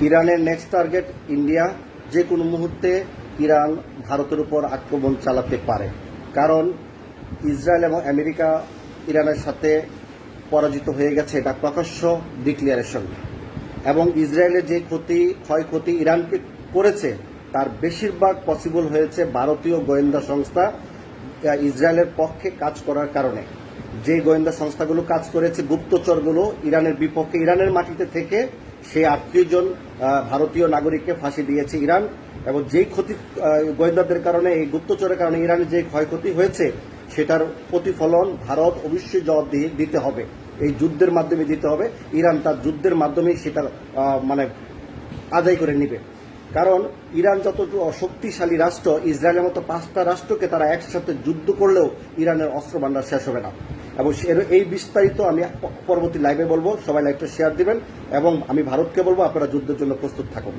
ইরানের next target India যে কোনো মুহূর্তে ইরান ভারতের উপর আক্রমণ চালাতে পারে। কারণ ইসরায়েল এবং আমেরিকা ইরানের সাথে পরাজিত হয়ে গেছে এটা প্রকাশ্য ডিক্লিয়ারেশন এবং ইসরায়েলের যে ক্ষতি, ক্ষয়ক্ষতি ইরানকে করেছে, তার বেশিরভাগ পসিবল হয়েছে ভারতীয় গোয়েন্দা সংস্থা ইসরায়েলের পক্ষে কাজ করার কারণে। যে গোয়েন্দা সংস্থাগুলো কাজ করেছে, গুপ্তচরগুলো ইরানের বিপক্ষে, ইরানের মাটিতে থেকে সেই আটত্রিশ জন ভারতীয় নাগরিককে ফাঁসি দিয়েছে ইরান এবং যেই ক্ষতি গোয়েন্দাদের কারণে, এই গুপ্তচরের কারণে ইরানের যে ক্ষয়ক্ষতি হয়েছে, সেটার প্রতিফলন ভারত অবশ্যই জবাব দিতে হবে। এই যুদ্ধের মাধ্যমে দিতে হবে। ইরান তার যুদ্ধের মাধ্যমে সেটা মানে আদায় করে নিবে। কারণ ইরান যতটুকু শক্তিশালী রাষ্ট্র, ইসরায়েলের মতো পাঁচটা রাষ্ট্রকে তারা একসাথে যুদ্ধ করলেও ইরানের অস্ত্র শেষ হবে না। এবং এই বিস্তারিত আমি পরবর্তী লাইভে বলব। সবাই লাইভটা শেয়ার দিবেন এবং আমি ভারতকে বলব, আপনারা যুদ্ধের জন্য প্রস্তুত থাকুন।